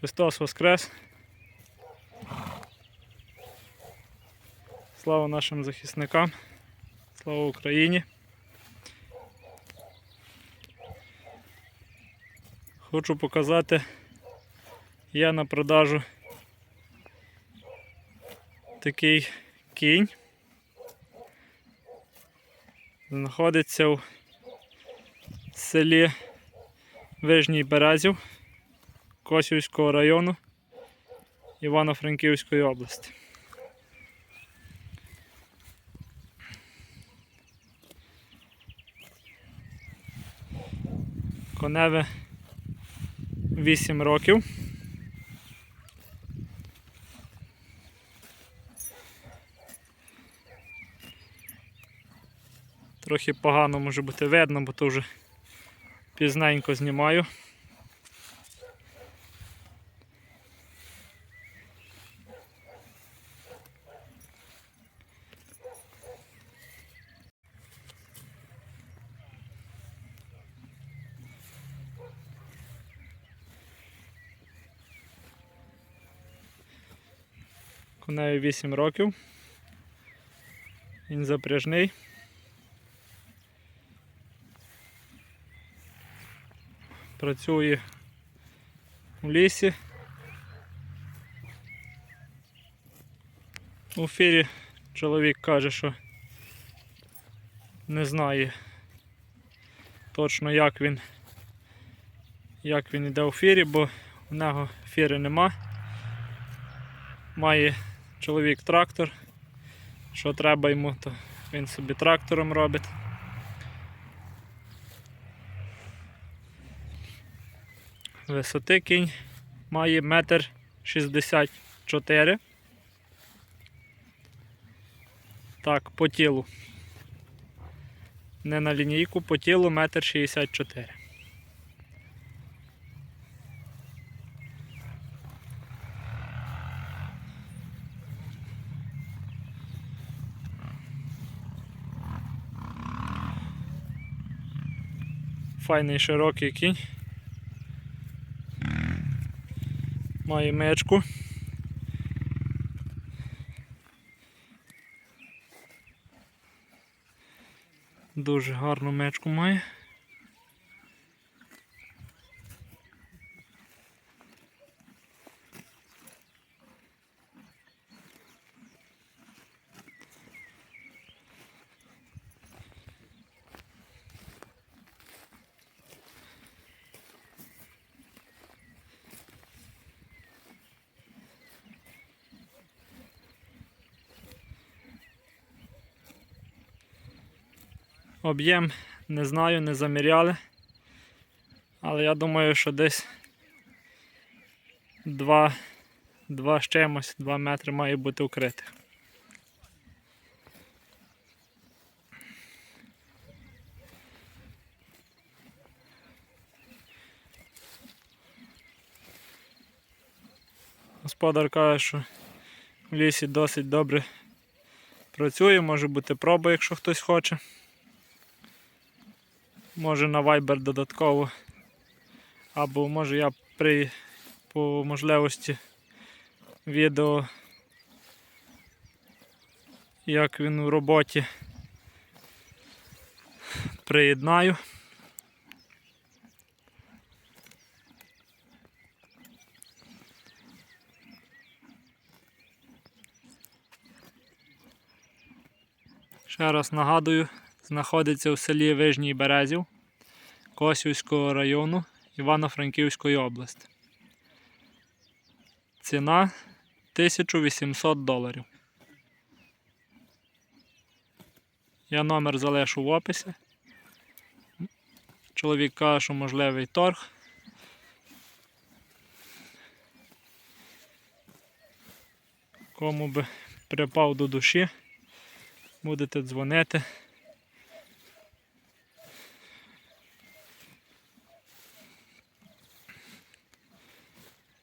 Христос Воскрес! Слава нашим захисникам! Слава Україні! Хочу показати, є на продажу такий кінь. Знаходиться в селі Вижній Березів Косівського району Івано-Франківської області. Коневе 8 років. Трохи погано може бути видно, бо то вже пізненько знімаю. Конею 8 років. Він запряжний. Працює у лісі. У ефірі чоловік каже, що не знає точно як він як він йде у ефірі, бо в нього ефіри нема. Має чоловік трактор. Що треба йому, то він собі трактором робить. Висоти кінь має метр шістдесят чотири. Так, по тілу. Не на лінійку, по тілу метр шістдесят чотири. Файний широкий кінь. Має мечку. Дуже гарну мечку має. Об'єм не знаю, не заміряли. Але я думаю, що десь 2, 2 з чимось, 2 метри має бути укритих. Господар каже, що в лісі досить добре працює, може бути проба, якщо хтось хоче. Може на Viber додатково. Або може я при по можливості відео, як він у роботі приєднаю. Ще раз нагадую, знаходиться в селі Вижній Березів Косівського району Івано-Франківської області. Ціна 1800 доларів. Я номер залишу в описі. Чоловік каже, що можливий торг. Кому би припав до душі, будете дзвонити.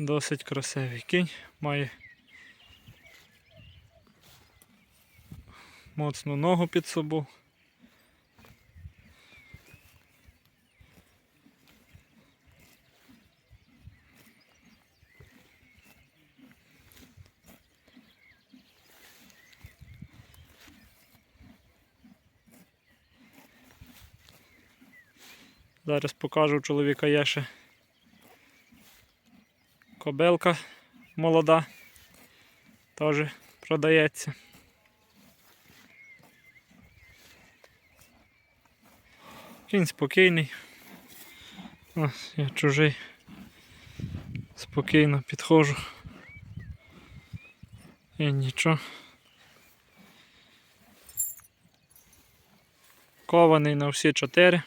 Досить красивий кінь має моцну ногу під собою. Зараз покажу чоловіка єше. ще кобилка молода. Теж продається. Кінь спокійний. Ось я чужий. Спокійно підходжу. І нічого. Кований на всі чотири.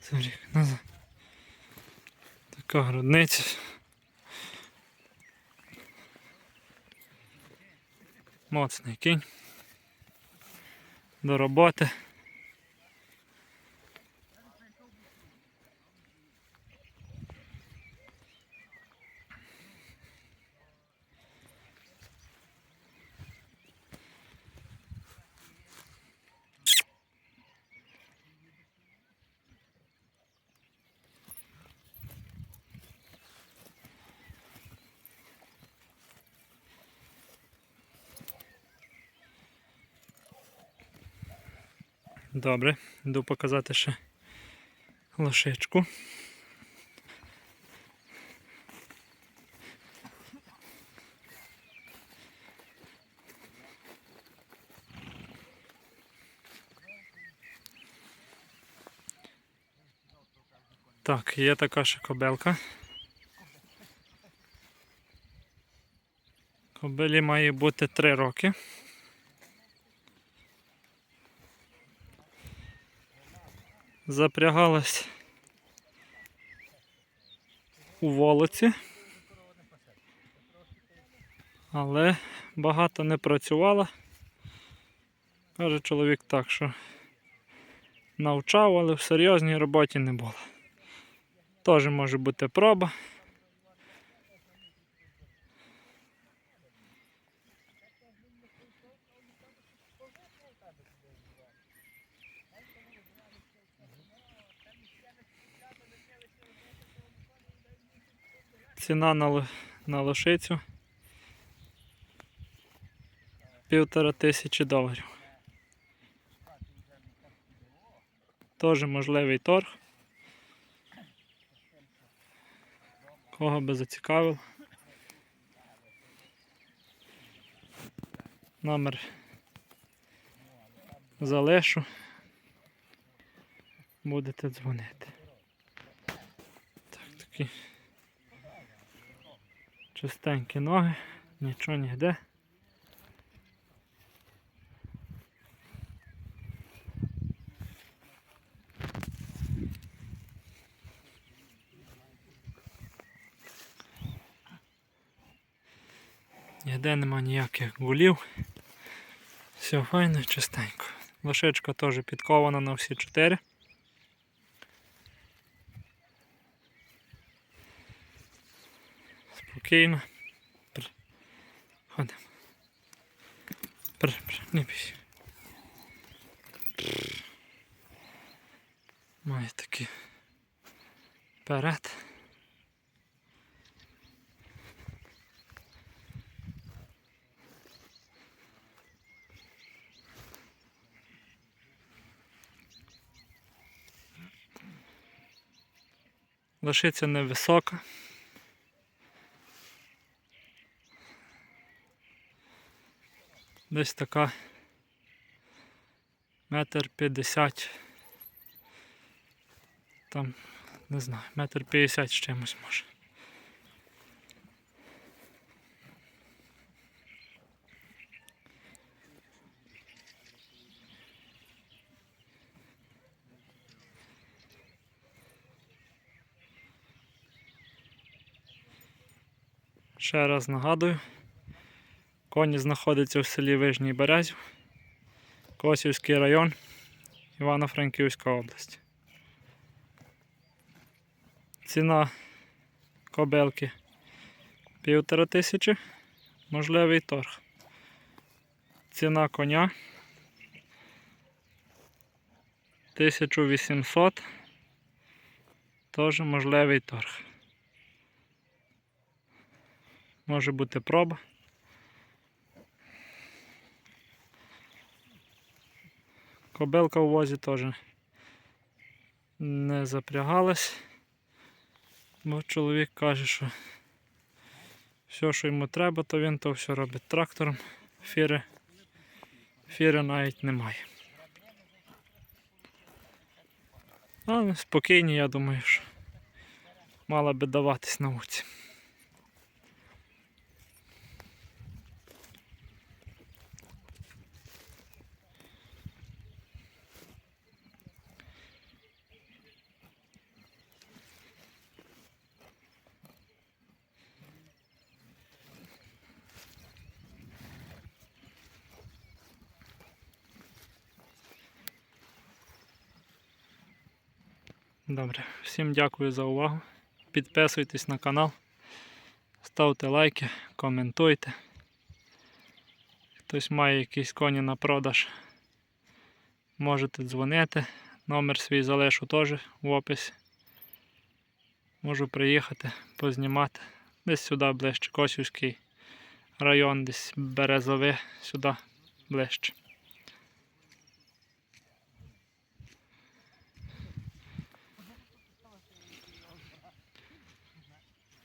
Смотри, назад. Така грудниця. Моцний кінь. До роботи. Добре, йду показати ще лошичку. Так, є така ще кобелка. Кобилі має бути 3 роки. Запрягалась у волоці, але багато не працювала. Каже чоловік так, що навчав, але в серйозній роботі не було. Теж може бути проба. Ціна на, на лошицю півтора тисячі доларів. Теж можливий торг. Кого би зацікавив. Номер залишу. Будете дзвонити. Так, такі чистенькі ноги, нічого ніде. Ніде нема ніяких гулів. Все файно, чистенько. Лошечка теж підкована на всі чотири. Спокійно. Ходимо. Не бійся. Має такі перед. Лошиця невисока. Десь така метр п'ятдесят. Там, не знаю, метр п'ятдесят з чимось може. Ще раз нагадую, коні знаходиться в селі Вижній Березів, Косівський район, Івано-Франківська область. Ціна кобилки півтора тисячі, можливий торг. Ціна коня 1800. Теж можливий торг. Може бути проба. Кобилка у возі теж не запрягалась. Бо чоловік каже, що все, що йому треба, то він то все робить трактором. Фіри, фіри навіть немає. Але спокійні, я думаю, що мала би даватись науці. Добре, всім дякую за увагу. Підписуйтесь на канал, ставте лайки, коментуйте. Хтось має якісь коні на продаж. Можете дзвонити. Номер свій залишу теж в описі. Можу приїхати, познімати. Десь сюди ближче, Косівський район, десь Березове, сюди ближче.